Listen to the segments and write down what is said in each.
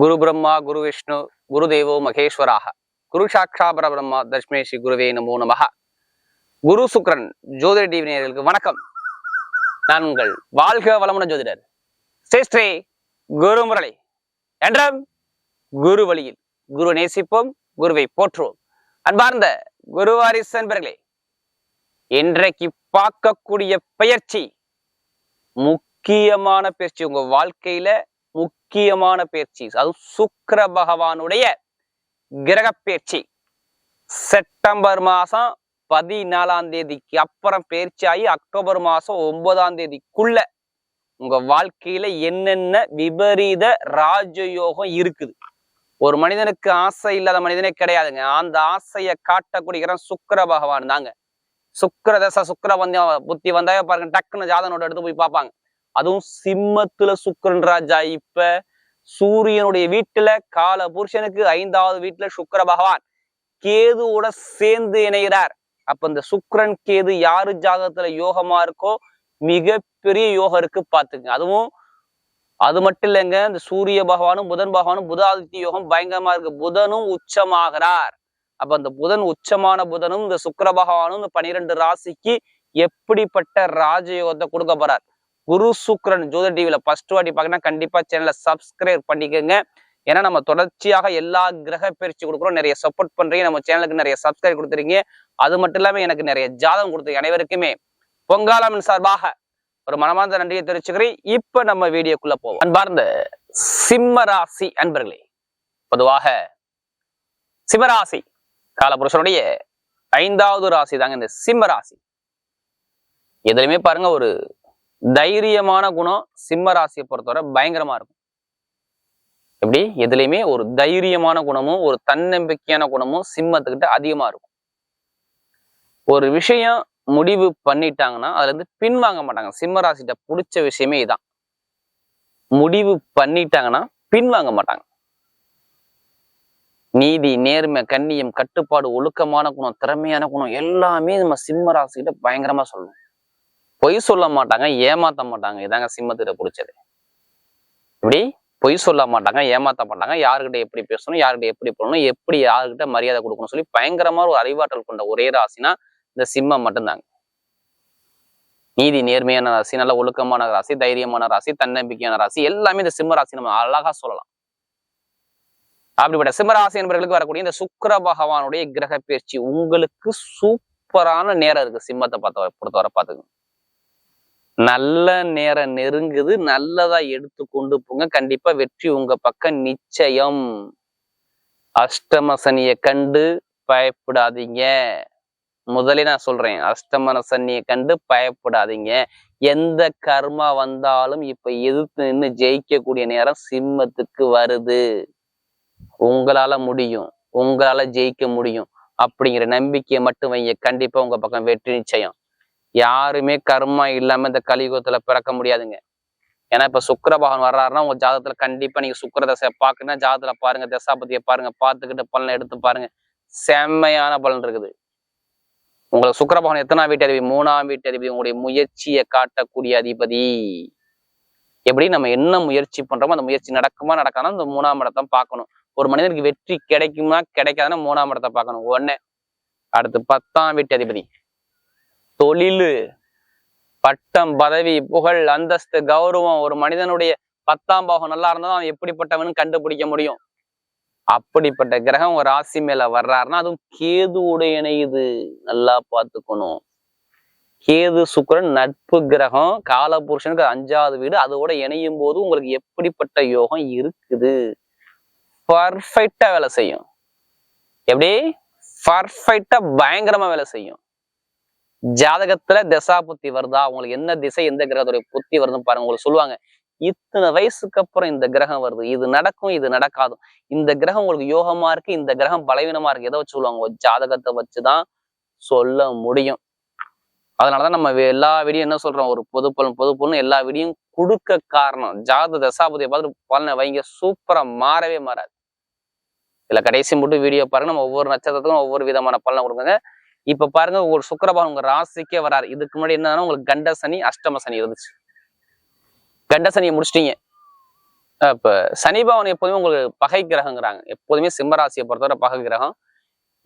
குரு பிரம்மா குரு விஷ்ணு குரு தேவோ மகேஸ்வராக குரு சாட்சா பரபிரம்மா தஷ்மே ஸ்ரீ குருவே நமோ நமக குரு சுக்ரன் ஜோதிட டிவி நேயர்களுக்கு வணக்கம். நான் உங்கள் வாழ்க வளமுன ஜோதிடர் ஸ்ரீ குரு முரளி என்றும் குரு வழியில் குரு நேசிப்போம் குருவை போற்றுவோம். அன்பார்ந்த குருவாரிஸ் அன்பர்களே இன்றைக்கு பார்க்கக்கூடிய பயிற்சி முக்கியமான பயிற்சி உங்க வாழ்க்கையில முக்கியமான பயிற்சி அது சுக்கர பகவானுடைய கிரக பயிற்சி செப்டம்பர் மாசம் பதினாலாம் தேதிக்கு அப்புறம் பயிற்சி ஆகி அக்டோபர் மாசம் ஒன்பதாம் தேதிக்குள்ள உங்க வாழ்க்கையில என்னென்ன விபரீத ராஜயோகம் இருக்குது? ஒரு மனிதனுக்கு ஆசை இல்லாத மனிதனே கிடையாதுங்க. அந்த ஆசையை காட்டக்கூடிய சுக்கர பகவான் தாங்க. சுக்கர தசை சுக்கர வந்த புத்தி வந்தாவே பாருங்க டக்குன்னு ஜாதனோட எடுத்து போய் பார்ப்பாங்க. அதுவும் சிம்மத்துல சுக்கரன் ராஜா. இப்ப சூரியனுடைய வீட்டுல கால புருஷனுக்கு ஐந்தாவது வீட்டுல சுக்கர பகவான். கேதுவோட சேர்ந்து இணைகிறார். அப்ப இந்த சுக்கரன் கேது யாரு ஜாதகத்துல யோகமா இருக்கோ மிகப்பெரிய யோகம் இருக்கு பாத்துங்க அதுவும் அது மட்டும் இல்லைங்க இந்த சூரிய பகவானும் புதன் பகவானும் புதாதித்ய யோகம் பயங்கரமா இருக்கு. புதனும் உச்சமாகிறார். அப்ப அந்த புதன் உச்சமான புதனும் இந்த சுக்கர பகவானும் இந்த பனிரெண்டு ராசிக்கு எப்படிப்பட்ட ராஜயோகத்தை கொடுக்க போறார்? குரு சுக்ரன் ஜோத டிவில ஃபர்ஸ்ட் வாட்டி பார்க்கணும் கண்டிப்பா சேனலை சப்ஸ்கிரைப் பண்ணிக்கோங்க. ஏன்னா நம்ம தொடர்ச்சியாக எல்லா கிரக பயிற்சி கொடுக்குறோம். நிறைய சப்போர்ட் பண்றீங்க. நம்ம சேனலுக்கு நிறைய சப்ஸ்கிரைப் கொடுத்துறீங்க அது மட்டும் இல்லாம எனக்கு நிறைய ஜாதகம் கொடுத்துருங்க அனைவருக்குமே. பொங்காலமின் சார்பாக ஒரு மனமார்ந்த நன்றியை தெரிவிச்சுக்கிறேன். இப்ப நம்ம வீடியோக்குள்ள போவோம். அன்பார்ந்த சிம்மராசி அன்பர்களே பொதுவாக சிம்மராசி காலபுருஷனுடைய ஐந்தாவது ராசி தாங்க இந்த சிம்மராசி எதுலையுமே பாருங்க ஒரு தைரியமான குணம் சிம்ம ராசியை பொறுத்தவரை பயங்கரமா இருக்கும். எப்படி? எதுலையுமே ஒரு தைரியமான குணமும் ஒரு தன்னம்பிக்கையான குணமும் சிம்மத்துக்கிட்ட அதிகமா இருக்கும். ஒரு விஷயம் முடிவு பண்ணிட்டாங்கன்னா அதுல இருந்து பின்வாங்க மாட்டாங்க. சிம்ம ராசிட்ட பிடிச்ச விஷயமே இதான். முடிவு பண்ணிட்டாங்கன்னா பின்வாங்க மாட்டாங்க. நீதி நேர்மை கண்ணியம் கட்டுப்பாடு ஒழுக்கமான குணம் திறமையான குணம் எல்லாமே நம்ம சிம்ம ராசிக்கிட்ட பயங்கரமா சொல்லணும் பொய் சொல்ல மாட்டாங்க ஏமாத்த மாட்டாங்க. இதாங்க சிம்மத்திட்ட பிடிச்சது. இப்படி பொய் சொல்ல மாட்டாங்க ஏமாத்த மாட்டாங்க. யாருக்கிட்ட எப்படி பேசணும் யாருக்கிட்ட எப்படி போடணும் எப்படி யாருக்கிட்ட மரியாதை கொடுக்கணும் சொல்லி பயங்கரமா ஒரு அறிவாற்றல் கொண்ட ஒரே ராசினா இந்த சிம்மம் மட்டும்தாங்க. நீதி நேர்மையான ராசி நல்ல ஒழுக்கமான ராசி தைரியமான ராசி தன்னம்பிக்கையான ராசி எல்லாமே இந்த சிம்ம ராசி நம்ம அழகா சொல்லலாம். அப்படிப்பட்ட சிம்மராசி என்பவர்களுக்கு வரக்கூடிய இந்த சுக்கர பகவானுடைய கிரக பயிற்சி உங்களுக்கு சூப்பரான நேரம் இருக்கு. சிம்மத்தை பார்த்த பொறுத்தவரை பார்த்துக்கணும் நல்ல நேரம் நெருங்குது நல்லதா எடுத்து கொண்டு போங்க. கண்டிப்பா வெற்றி உங்க பக்கம் நிச்சயம். அஷ்டம சனியை கண்டு பயப்படாதீங்க. முதலே நான் சொல்றேன் அஷ்டமசனிய கண்டு பயப்படாதீங்க. எந்த கர்மா வந்தாலும் இப்ப எதிர்த்து நின்று ஜெயிக்கக்கூடிய நேரம் சிம்மத்துக்கு வருது. உங்களால முடியும் உங்களால ஜெயிக்க முடியும். அப்படிங்கிற நம்பிக்கையை மட்டும் வைங்க. கண்டிப்பா உங்க பக்கம் வெற்றி நிச்சயம். யாருமே கர்மா இல்லாம இந்த கலியுகத்துல பிறக்க முடியாதுங்க. ஏன்னா இப்ப சுக்கர பகவான் வர்றாருன்னா உங்க ஜாதகத்துல கண்டிப்பா நீங்க சுக்கர தசையை பாக்குன்னா ஜாதகத்துல பாருங்க தசாபதியை பாருங்க பார்த்துக்கிட்டு பலனை எடுத்து பாருங்க. செம்மையான பலன் இருக்குது. உங்களுக்கு சுக்கர பகவான் எத்தனாம் வீட்டு அதிபதி? மூணாம் வீட்டு அதிபதி. உங்களுடைய முயற்சியை காட்டக்கூடிய அதிபதி. எப்படி நம்ம என்ன முயற்சி பண்றோமோ அந்த முயற்சி நடக்குமா நடக்காதுன்னா இந்த மூணாம் இடத்தை பார்க்கணும். ஒரு மனிதனுக்கு வெற்றி கிடைக்குமா கிடைக்காதுன்னா மூணாம் இடத்தை பார்க்கணும். ஒண்ணு அடுத்து பத்தாம் வீட்டு அதிபதி. தொழிலு பட்டம் பதவி புகழ் அந்தஸ்து கௌரவம் ஒரு மனிதனுடைய பத்தாம் பாகம் நல்லா இருந்தாலும் அவன் எப்படிப்பட்டவன் கண்டுபிடிக்க முடியும். அப்படிப்பட்ட கிரகம் ஒரு ராசி மேல வர்றாருன்னா அதுவும் கேதுவோட இணையுது. நல்லா பார்த்துக்கணும். கேது சுக்கரன் நட்பு கிரகம் காலபுருஷனுக்கு அஞ்சாவது வீடு அதோட இணையும் போது உங்களுக்கு எப்படிப்பட்ட யோகம் இருக்குது? பர்ஃபெக்டா வேலை செய்யும். எப்படி? பர்ஃபெக்டா பயங்கரமா வேலை செய்யும். ஜாதகத்துல திசா புத்தி வருதா? உங்களுக்கு என்ன திசை எந்த கிரகத்துடைய புத்தி வருதுன்னு பாருங்க. உங்களுக்கு சொல்லுவாங்க இத்தனை வயசுக்கு அப்புறம் இந்த கிரகம் வருது. இது நடக்கும் இது நடக்காது. இந்த கிரகம் உங்களுக்கு யோகமா இருக்கு இந்த கிரகம் பலவீனமா இருக்கு. எதை வச்சு சொல்லுவாங்க? ஜாதகத்தை வச்சுதான் சொல்ல முடியும். அதனாலதான் நம்ம எல்லா வீடியும் என்ன சொல்றோம்? ஒரு பொது பலன் பொது எல்லா வீடியும் கொடுக்க காரணம். ஜாத தசாபதியை பார்த்து பலனை வைங்க. சூப்பரா மாறவே மாறாது. இதுல கடைசி மட்டும் வீடியோ பாருங்க. நம்ம ஒவ்வொரு நட்சத்திரத்துக்கும் ஒவ்வொரு விதமான பலனை கொடுக்குங்க இப்ப பாருங்க ஒரு சுக்கரபான் உங்க ராசிக்கே வராரு. இதுக்கு முன்னாடி என்னன்னா உங்களுக்கு கண்ட சனி அஷ்டம சனி இருந்துச்சு. கண்ட சனியை முடிச்சிட்டீங்க. இப்ப சனி எப்போதுமே உங்களுக்கு பகை கிரகங்கிறாங்க. எப்போதுமே சிம்மராசியை பொறுத்தவரை பகை கிரகம்.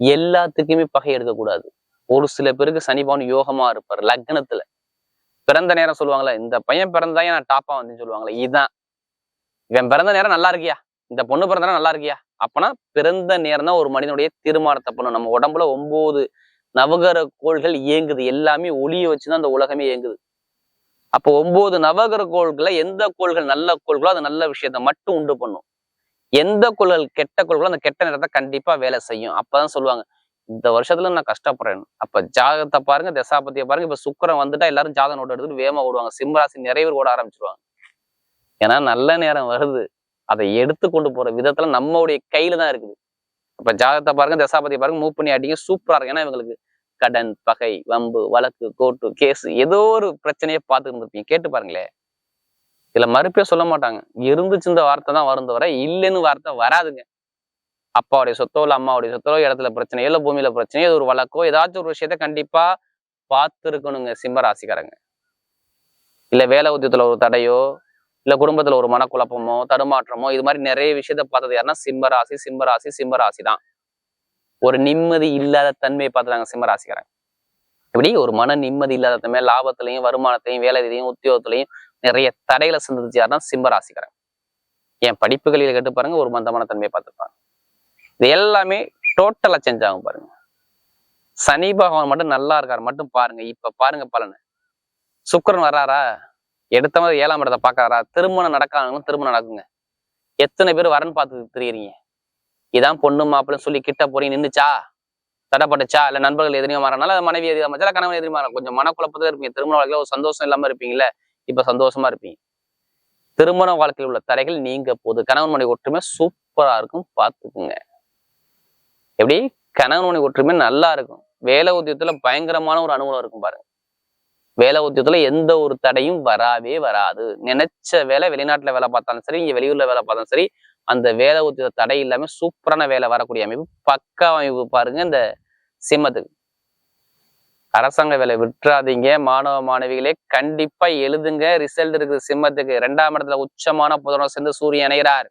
எல்லாத்துக்குமே பகை எடுக்கக்கூடாது ஒரு சில பேருக்கு சனி யோகமா இருப்பார் லக்னத்துல. பிறந்த நேரம் சொல்லுவாங்களே இந்த பையன் பிறந்தா நான் டாப்பா வந்து சொல்லுவாங்களே இதுதான் இவன் பிறந்த நேரம் நல்லா இருக்கியா? இந்த பொண்ணு பிறந்த நேரம் நல்லா இருக்கியா? அப்பனா பிறந்த நேரம் தான் ஒரு மனிதனுடைய தீர்மானத்தை பண்ணும். நம்ம உடம்புல ஒன்பது நவகர கோள்கள் இயங்குது. எல்லாமே ஒளியை வச்சுதான் அந்த உலகமே இயங்குது. அப்போ ஒன்பது நவகர கோள்களை எந்த கோள்கள் நல்ல கோள்களோ அது நல்ல விஷயத்த மட்டும் உண்டு பண்ணும். எந்த கோள்கள் கெட்ட கோள்களோ அந்த கெட்ட நேரத்தை கண்டிப்பா வேலை செய்யும். அப்பதான் சொல்லுவாங்க இந்த வருஷத்துல நான் கஷ்டப்படுறேன். அப்ப ஜாதகத்தை பாருங்க தசாபத்தியை பாருங்க. இப்ப சுக்கரம் வந்துட்டா எல்லாரும் ஜாதக நோட்டு எடுத்துட்டு வேகமா ஓடுவாங்க. சிம்மராசி நிறைய பேர் ஓட ஆரம்பிச்சிருவாங்க. ஏன்னா நல்ல நேரம் வருது. அதை எடுத்து கொண்டு போற விதத்துல நம்மளுடைய கையில தான் இருக்குது. அப்ப ஜாதகத்தை பாருங்க தசாபதி பாருங்க மூவ் பண்ணி அடிங்க சூப்பரா இருக்கு ஏன்னா இவங்களுக்கு கடன் பகை வம்பு வழக்கு கோர்ட்டு கேஸ் ஏதோ ஒரு பிரச்சனையை பார்த்து இருப்பீங்க கேட்டு பாருங்களேன் இதுல மறுப்பே சொல்ல மாட்டாங்க. இருந்துச்சு இந்த வார்த்தை தான் வரும் தவிர இல்லைன்னு வார்த்தை வராதுங்க. அப்பாவுடைய சொத்தோ இல்ல அம்மாவுடைய சொத்தோ இடத்துல பிரச்சனையோ இல்ல பூமியில பிரச்சனையோ ஒரு வழக்கோ ஏதாச்சும் ஒரு விஷயத்த கண்டிப்பா பார்த்துருக்கணுங்க சிம்ம ராசிக்காரங்க. இல்ல வேலை உத்தியத்துல ஒரு தடையோ இல்ல குடும்பத்துல ஒரு மனக்குழப்பமோ தடுமாற்றமோ இது மாதிரி நிறைய விஷயத்த பார்த்தது யாருன்னா சிம்மராசி சிம்மராசி சிம்மராசி தான். ஒரு நிம்மதி இல்லாத தன்மையை பார்த்துட்டாங்க சிம்மராசிக்காரங்க. இப்படி ஒரு மன நிம்மதி இல்லாத தன்மை லாபத்திலையும் வருமானத்தையும் வேலையிலையும் உத்தியோகத்திலையும் நிறைய தடையில சந்திச்சு யாருன்னா சிம்மராசிக்காரங்க. என் படிப்புகளில் கேட்டு பாருங்க ஒரு மந்தமான தன்மையை பார்த்துருப்பாங்க இது எல்லாமே டோட்டலா செஞ்சாகும் பாருங்க. சனி பகவான் மட்டும் நல்லா இருக்காரு மட்டும் பாருங்க இப்ப பாருங்க பலனு. சுக்கரன் வர்றாரா? எடுத்த மாதிரி ஏழாம் இடத்தை பாக்குறாரா திருமணம் நடக்காதவங்களும் திருமணம் நடக்குங்க. எத்தனை பேர் வரன் பார்த்து தெரியுறீங்க? இதான் பொண்ணு மாப்பிள்ளைன்னு சொல்லி கிட்ட போறீங்க நின்னுச்சா? தடப்பட்டுச்சா? இல்லை நண்பர்கள் எதிரியும் மாறனால மனைவி எதிரியா மாறா கணவன் எதிரி மாற கொஞ்சம் மனக்குழப்பத்தில் இருப்பீங்க. திருமண வாழ்க்கையில் ஒரு சந்தோஷம் இல்லாம இருப்பீங்கல்ல? இப்ப சந்தோஷமா இருப்பீங்க. திருமண வாழ்க்கையில் உள்ள தடைகள் நீங்க போது. கணவன் மனைவி ஒற்றுமை சூப்பரா இருக்கும். பார்த்துக்குங்க. எப்படி? கணவன் மனைவி ஒற்றுமை நல்லா இருக்கும். வேலை உத்தியத்துல பயங்கரமான ஒரு அனுகூலம் இருக்கும் பாருங்க. வேலை உத்தியத்துல எந்த ஒரு தடையும் வராவே வராது. நினைச்ச வேலை வெளிநாட்டுல வேலை பார்த்தாலும் சரி இங்க வெளியூர்ல வேலை பார்த்தாலும் சரி அந்த வேலை உத்திய தடை இல்லாம சூப்பரான வேலை வரக்கூடிய அமைப்பு. பக்கா அமைப்பு பாருங்க இந்த சிம்மத்துக்கு. அரசாங்க வேலை விட்டுறாதீங்க. மாணவ மாணவிகளே கண்டிப்பா எழுதுங்க. ரிசல்ட் இருக்குது சிம்மத்துக்கு. ரெண்டாம் இடத்துல உச்சமான புதனம் சேர்ந்து சூரியன் இணைகிறார்.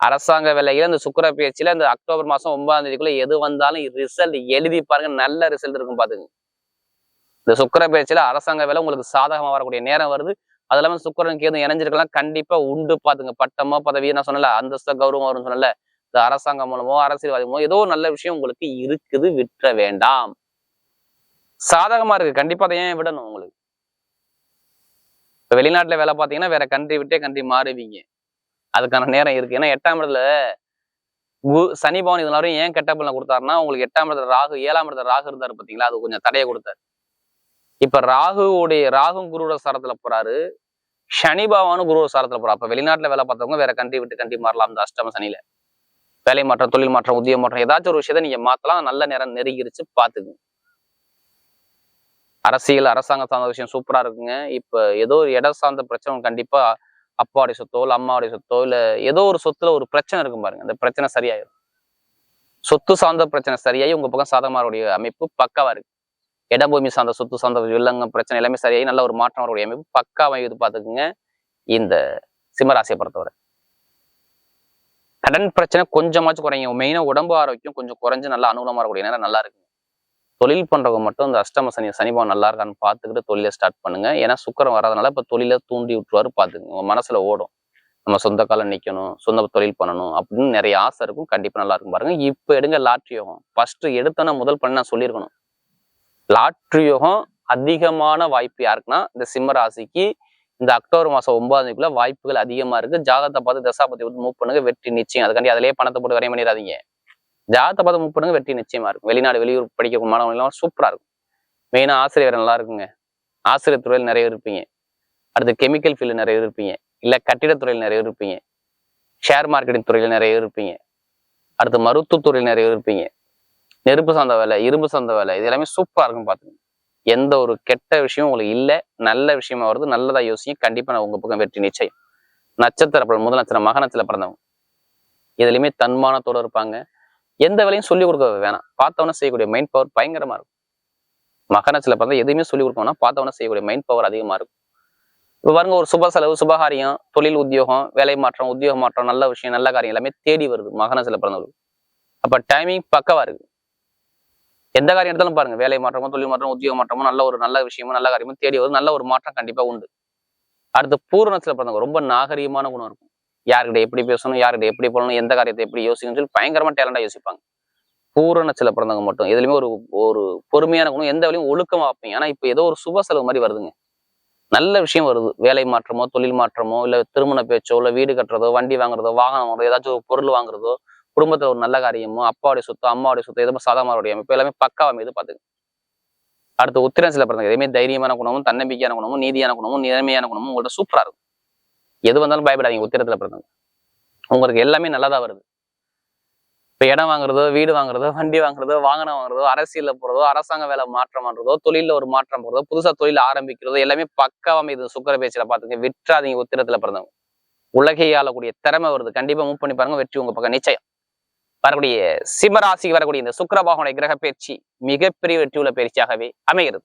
அரசாங்க வேலையில இந்த சுக்கிர பயிற்சியில இந்த அக்டோபர் மாசம் ஒன்பதாம் தேதிக்குள்ள எது வந்தாலும் ரிசல்ட் எழுதி பாருங்க. நல்ல ரிசல்ட் இருக்கும் பாத்துங்க இந்த சுக்கிர பயிற்சியில அரசாங்க வேலை உங்களுக்கு சாதகமா வரக்கூடிய நேரம் வருது. அது இல்லாம சுக்கிரனுக்கு எதுவும் இணைஞ்சிருக்கலாம். கண்டிப்பா உண்டு பாத்துங்க பட்டமோ பதவியோ நான் சொன்னல அந்தஸ்த கௌரவம் வரும்னு சொன்னல இந்த அரசாங்கம் மூலமோ அரசியல்வாதமோ ஏதோ நல்ல விஷயம் உங்களுக்கு இருக்குது விட்டுற வேண்டாம். சாதகமா இருக்கு. கண்டிப்பா அதை ஏன் விடணும் உங்களுக்கு? இப்ப வெளிநாட்டுல வேலை பார்த்தீங்கன்னா வேற கண்ட்ரி விட்டே கண்ட்ரி மாறுவீங்க அதுக்கான நேரம் இருக்கு. ஏன்னா எட்டாம் இடத்துல கு- சனி பவன் இதனாலும் ஏன் கெட்ட பலன் கொடுத்தாருன்னா உங்களுக்கு எட்டாம் இடத்துல ராகு ஏழாம் இடத்துல ராகு இருந்தாரு பாத்தீங்களா அது கொஞ்சம் தடையை கொடுத்தாரு. இப்ப ராகுவுடைய ராகும் குருவோட சாரத்துல போறாரு. சனி பகவானும் குருவோட சாரத்துல போறாரு. அப்ப வெளிநாட்டுல வேலை பார்த்தவங்க வேற கண்டி விட்டு கண்டி மாறலாம் இந்த அஷ்டம சனியில. வேலை மாற்றம் தொழில் மாற்றம் உத்தியோக மாற்றம் ஏதாச்சும் ஒரு விஷயத்த நீங்க மாத்தலாம். நல்ல நேரம் நெருங்கிருச்சு பாத்துக்குங்க அரசியல் அரசாங்கம் சார்ந்த விஷயம் சூப்பரா இருக்குங்க. இப்ப ஏதோ ஒரு இடம் சார்ந்த பிரச்சனை கண்டிப்பா அப்பாவுடைய சொத்தோ இல்ல அம்மாவுடைய சொத்தோ இல்ல ஏதோ ஒரு சொத்துல ஒரு பிரச்சனை இருக்கும் பாருங்க. அந்த பிரச்சனை சரியாயிடும் சொத்து சார்ந்த பிரச்சனை சரியாகி உங்க பக்கம் சாதகமாருடைய அமைப்பு பக்காவா இருக்கு. இடபூமி சார்ந்த சொத்து சார்ந்த வில்லங்கம் பிரச்சனை எல்லாமே சரியாகி நல்ல ஒரு மாற்றம் வரக்கூடிய அமைப்பு பக்காவா இது பார்த்துக்குங்க. இந்த சிம்மராசியை பொறுத்தவரை. கடன் பிரச்சனை கொஞ்சமாச்சும் குறைங்க மெயினா உடம்பு ஆரோக்கியம் கொஞ்சம் குறைஞ்சு நல்லா அனுகூலமாக வரக்கூடிய நேரம் நல்லா இருக்குங்க. தொழில் பண்றவங்க மட்டும் இந்த அஷ்டம சனி சனிபாவம் நல்லா இருக்கான்னு பார்த்துக்கிட்டு தொழிலை ஸ்டார்ட் பண்ணுங்க. ஏன்னா சுக்கரம் வராதனால இப்ப தொழிலை தூண்டி விட்டுருவாரு பார்த்துக்குங்க. உங்க மனசுல ஓடும். நம்ம சொந்த காலம் நிற்கணும் சொந்த தொழில் பண்ணணும் அப்படின்னு நிறைய ஆசை இருக்கும். கண்டிப்பா நல்லா இருக்கும். பாருங்க இப்ப எடுங்க லாட்ரி யோகம். ஃபர்ஸ்ட் எடுத்தோன்னா முதல் பண்ண நான் சொல்லியிருக்கணும். லாட்ரி யோகம் அதிகமான வாய்ப்பு யாருக்குன்னா இந்த சிம்ம ராசிக்கு இந்த அக்டோபர் மாதம் ஒன்பதாந்தேதிக்குள்ள வாய்ப்புகள் அதிகமாக இருக்குது ஜாதகத்தை பார்த்து தசாபதி விட்டு மூவ் பண்ணுங்க வெற்றி நிச்சயம். அதுக்காண்டி அதிலேயே பணத்தை போட்டு வரைய பண்ணிடாதீங்க. ஜாதகத்தை பார்த்து மூவ் பண்ணுங்க வெற்றி நிச்சயமாக இருக்கும். வெளிநாடு வெளியூர் படிக்க மாணவர்கள்லாம் சூப்பராக இருக்கும். மெயினாக ஆசிரியர் நல்லா இருக்குங்க. ஆசிரியர் துறையில் நிறைய இருப்பீங்க. அடுத்து கெமிக்கல் ஃபீல்டு நிறைய இருப்பீங்க. இல்லை கட்டிடத்துறையில் நிறைய இருப்பீங்க. ஷேர் மார்க்கெட்டிங் துறையில் நிறைய இருப்பீங்க. அடுத்து மருத்துவத்துறையில் நிறைய இருப்பீங்க. நெருப்பு சார்ந்த வேலை இரும்பு சார்ந்த வேலை இது எல்லாமே சூப்பரா இருக்கும் பார்த்துக்கோங்க எந்த ஒரு கெட்ட விஷயம் உங்களுக்கு இல்ல நல்ல விஷயமா வருது நல்லதா யோசிங்க கண்டிப்பா நான் உங்க பக்கம் வெற்றி நிச்சயம். நட்சத்திர பலன் முதல் நட்சத்திரம் மகனத்தில் பிறந்தவங்க இதுலையுமே தன்மானத்தோட இருப்பாங்க. எந்த வேலையும் சொல்லிக் கொடுக்க வேணாம். பார்த்தவன செய்யக்கூடிய மைண்ட் பவர் பயங்கரமா இருக்கும். மகனத்தில் பிறந்த எதுவுமே சொல்லிக் கொடுக்கணும்னா வேணாம் பார்த்தவன செய்யக்கூடிய மைண்ட் பவர் அதிகமா இருக்கும். இப்போ பாருங்க ஒரு சுப செலவு சுபகாரியம் தொழில் உத்தியோகம் வேலை மாற்றம் உத்தியோக மாற்றம் நல்ல விஷயம் நல்ல காரியம் எல்லாமே தேடி வருது மகனத்தில் பிறந்தவர்கள் அப்ப டைமிங் பக்கவா இருக்கு. எந்த காரியம் எடுத்தாலும் பாருங்க. வேலை மாற்றமோ தொழில் மாற்றமோ உத்தியோக மாற்றமோ நல்ல ஒரு நல்ல விஷயமோ நல்ல காரியமோ தேடி வருது நல்ல ஒரு மாற்றம் கண்டிப்பா உண்டு. அடுத்து பூரணத்துல பிறந்தவங்க ரொம்ப நாகரீகமான குணம் இருக்கும். யார்கிட்ட எப்படி பேசணும் யார்கிட்ட எப்படி போகணும் எந்த காரியத்தை எப்படி யோசிக்கணும்னு சொல்லி பயங்கரமா டேலண்டா யோசிப்பாங்க. பூரணத்துல பிறந்தவங்க மட்டும். எதுலையுமே ஒரு ஒரு பொறுமையான குணம் எந்த வேலையும் ஒழுக்கமா வைப்பீங்க. ஆனா இப்போ ஏதோ ஒரு சுப செலவு மாதிரி வருதுங்க. நல்ல விஷயம் வருது. வேலை மாற்றமோ தொழில் மாற்றமோ இல்ல திருமண பேச்சோ இல்ல வீடு கட்டுறதோ வண்டி வாங்குறதோ வாகனம் வாங்குறதோ ஏதாச்சும் ஒரு பொருள் வாங்குறதோ குடும்பத்துல ஒரு நல்ல காரியமோ அப்பாவுடைய சொத்தோ அம்மாவுடைய சொத்தோ எதுவும் சாதாமாருடைய அமைப்பு எல்லாமே பக்காவா அமைது பாத்துக்கு அடுத்து உத்திரன்சில பிறந்தாங்க எதுவுமே தைரியமான குணமும் தன்னம்பிக்கையான குணமும் நீதியான குணமும் நேர்மையான குணமும் உங்கள்ட்ட சூப்பராக இருக்கும். எது வந்தாலும் பயப்படாதீங்க உத்திரத்துல பிறந்தவங்க. உங்களுக்கு எல்லாமே நல்லதா வருது. இப்ப இடம் வாங்குறதோ வீடு வாங்குறதோ வண்டி வாங்குறதோ வாகனம் வாங்குறதோ அரசியலில் போறதோ அரசாங்க வேலை மாற்றம் பண்ணுறதோ தொழில்ல ஒரு மாற்றம் போகிறதோ புதுசா தொழில் ஆரம்பிக்கிறதோ எல்லாமே பக்காவா அமைது சுக்கர பேச்சில பார்த்துங்க விட்டுறாதீங்க உத்திரத்தில் பிறந்தவங்க. உலகை ஆளக்கூடிய திறமை வருது. கண்டிப்பா மூவ் பண்ணி பாருங்க வெற்றி உங்க பக்கம் நிச்சயம். வரக்கூடிய சிம்மராசிக்கு வரக்கூடிய இந்த சுக்கரபாகனுடைய கிரக பயிற்சி மிகப்பெரிய வெற்றியுள்ள பயிற்சியாகவே அமைகிறது.